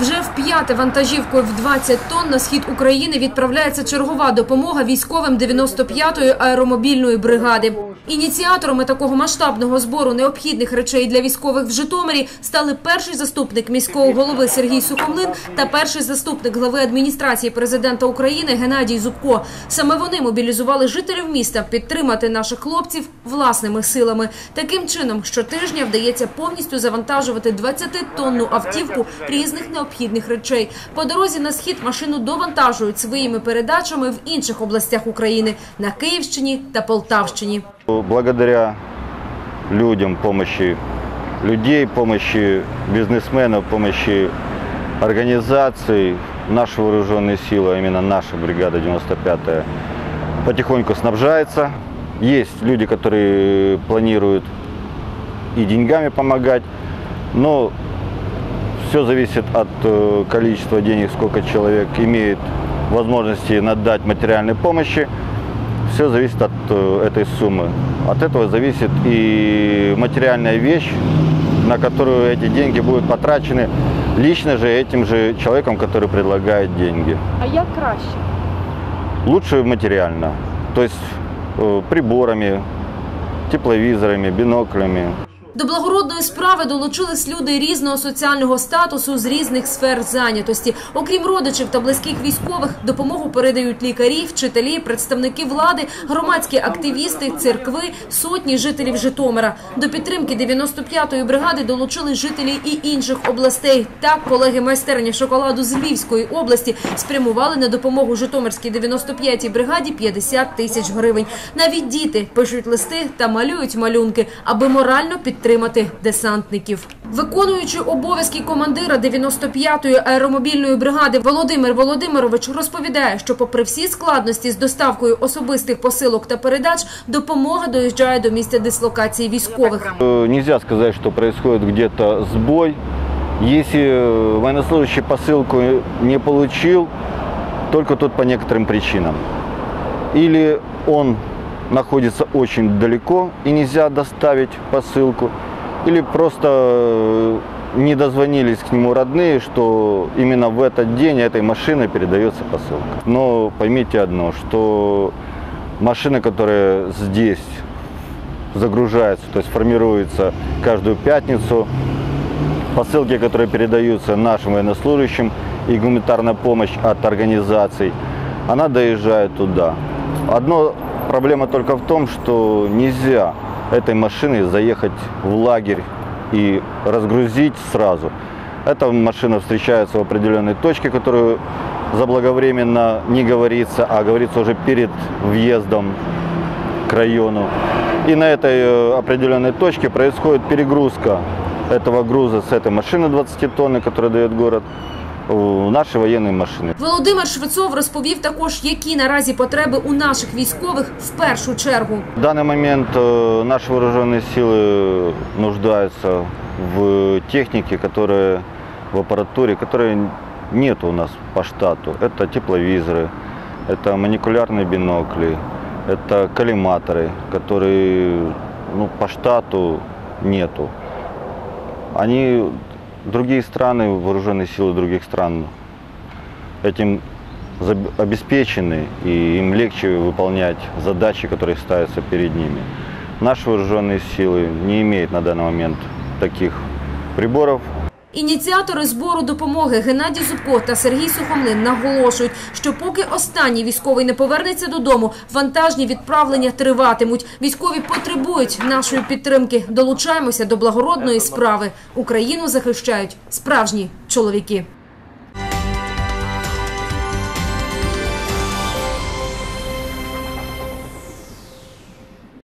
Вже в п'яте вантажівкою в 20 тонн на схід України відправляється чергова допомога військовим 95-ї аеромобільної бригади. Ініціаторами такого масштабного збору необхідних речей для військових в Житомирі стали перший заступник міського голови Сергій Сухомлин та перший заступник глави адміністрації президента України Геннадій Зубко. Саме вони мобілізували жителів міста підтримати наших хлопців власними силами. Таким чином, щотижня вдається повністю завантажувати 20-тонну автівку різних необхідних речей. По дорозі на схід машину довантажують своїми передачами в інших областях України на Київщині та Полтавщині. Благодаря людям, помощи людей, помощи бизнесменов, помощи организаций, наши вооруженные силы, а именно наша бригада 95-я, потихоньку снабжается. Есть люди, которые планируют и деньгами помогать, но все зависит от э, количества денег, сколько человек имеет возможности надать материальной помощи. Все зависит от э, этой суммы. От этого зависит и материальная вещь, на которую эти деньги будут потрачены лично же этим же человеком, который предлагает деньги. А як краще? Лучше материально, то есть э, приборами, тепловизорами, биноклями. До благородної справи долучились люди різного соціального статусу з різних сфер зайнятості. Окрім родичів та близьких військових, допомогу передають лікарі, вчителі, представники влади, громадські активісти, церкви, сотні жителів Житомира. До підтримки 95-ї бригади долучили жителі і інших областей. Так, колеги майстерні шоколаду з Львівської області спрямували на допомогу Житомирській 95-й бригаді 50 тисяч гривень. Навіть діти пишуть листи та малюють малюнки, аби морально підтримати десантників. Виконуючи обов'язки командира 95-ї аеромобільної бригади Володимир Володимирович розповідає, що, попри всі складності з доставкою особистих посилок та передач, допомога доїжджає до місця дислокації військових. Э, Нельзя сказать, что происходит где-то сбой. Если э, военнослужащий посылку не получил, только тут по некоторым причинам. Или он находится очень далеко и нельзя доставить посылку, или просто э, не дозвонились к нему родные, что именно в этот день этой машиной передается посылка. Но поймите одно, что машины, которые здесь загружается, то есть формируется каждую пятницу. Посылки, которые передаются нашим военнослужащим и гуманитарная помощь от организаций, она доезжает туда. Одна проблема только в том, что нельзя этой машиной заехать в лагерь и разгрузить сразу. Эта машина встречается в определенной точке, которую заблаговременно не говорится, а говорится уже перед въездом к району. И на этой э, определенной точке происходит перегрузка этого груза с этой машины 20 тонны, которую дает город, в наши военные машины. Володимир Швецов розповів також, які наразі потреби у наших військових в першу чергу. В данный момент э, наши вооруженные силы нуждаются в технике, которая в аппаратуре, которой нет у нас по штату. Это тепловизоры, это маникулярные бинокли, это коллиматоры, которые ну, по штату нету. Они, другие страны, вооруженные силы других стран этим обеспечены, и им легче выполнять задачи, которые ставятся перед ними. Наши вооруженные силы не имеют на данный момент таких приборов, Ініціатори збору допомоги Геннадій Зубко та Сергій Сухомлин наголошують, що поки останній військовий не повернеться додому, вантажні відправлення триватимуть. Військові потребують нашої підтримки. Долучаємося до благородної справи. Україну захищають справжні чоловіки.